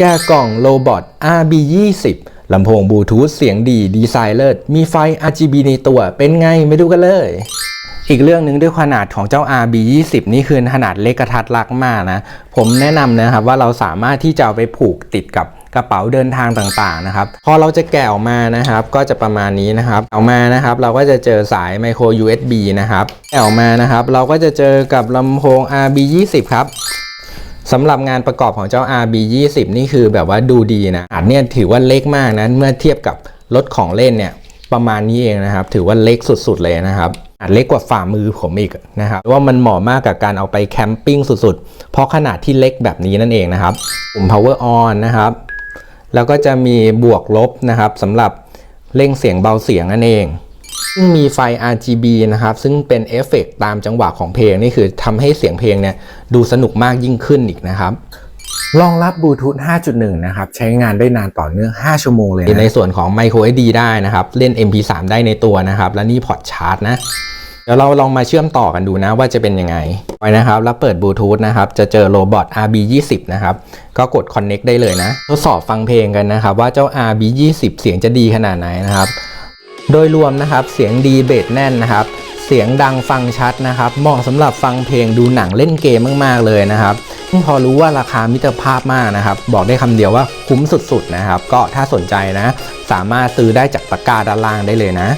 แก้กล่องโรบอท RB20 ลำโพงบลูทูธเสียงดีดีไซน์เลิศ มีไฟ RGB ในตัว เป็นไงไม่ดูกันเลย อีกเรื่องหนึ่งด้วยขนาดของเจ้า RB20 นี่คือขนาดเล็กกระทัดรักมากนะ ผมแนะนำนะครับว่าเราสามารถที่จะไปผูกติดกับกระเป๋าเดินทางต่างๆนะครับ พอเราจะแกะออกมานะครับ ก็จะประมาณนี้นะครับออกมานะครับ เราก็จะเจอสาย micro USB นะครับแกะออกมานะครับ เราก็จะเจอกับลำโพง RB20 ครับ สำหรับงานประกอบของเจ้า RB20 นี่คือแบบว่าดูดีนะอาจเนี่ยถือว่าเล็กมากนะเมื่อเทียบกับรถของเล่นเนี่ยประมาณนี้เองนะครับ ถือว่าเล็กสุดๆเลยนะครับอาจเล็กกว่าฝ่ามือผมอีกนะครับว่ามันเหมาะมากกับการเอาไปแคมปิ้งสุดๆ เพราะขนาดที่เล็กแบบนี้นั่นเองนะครับปุ่ม power on นะครับ แล้วก็จะมีบวกลบนะครับสำหรับเร่งเสียงเบาเสียงนั่นเอง ซึ่งมีไฟ RGB นะครับ ซึ่งเป็นเอฟเฟกต์ตามจังหวะของเพลง นี่คือทำให้เสียงเพลงเนี่ยดูสนุกมากยิ่งขึ้นอีกนะครับรองรับบลูทูธ 5.1 นะครับ ใช้งานได้นานต่อเนื่อง 5 ชั่วโมงเลยนะในส่วนของ Micro SD ได้นะครับ เล่น MP3 ได้ในตัวนะครับ และนี่พอร์ตชาร์จนะ เดี๋ยวเราลองมาเชื่อมต่อกันดูนะว่าจะเป็นยังไง ไปนะครับ แล้วเปิดบลูทูธนะครับ จะเจอโรบอท RB20 นะครับ ก็กด Connect ได้เลยนะ ทดสอบฟังเพลงกันนะครับ ว่าเจ้า RB20 เสียงจะดีขนาดไหนนะครับ โดยรวมนะครับเสียงดีเบสแน่นนะครับเสียงดังฟังชัดนะครับ เหมาะสำหรับฟังเพลงดูหนังเล่นเกมมากๆเลยนะครับพอรู้ว่าราคามิตรภาพมากนะครับ บอกได้คำเดียวว่าคุ้มสุดๆนะครับ ก็ถ้าสนใจนะ สามารถซื้อได้จากตะกร้าด้านล่างได้เลยนะ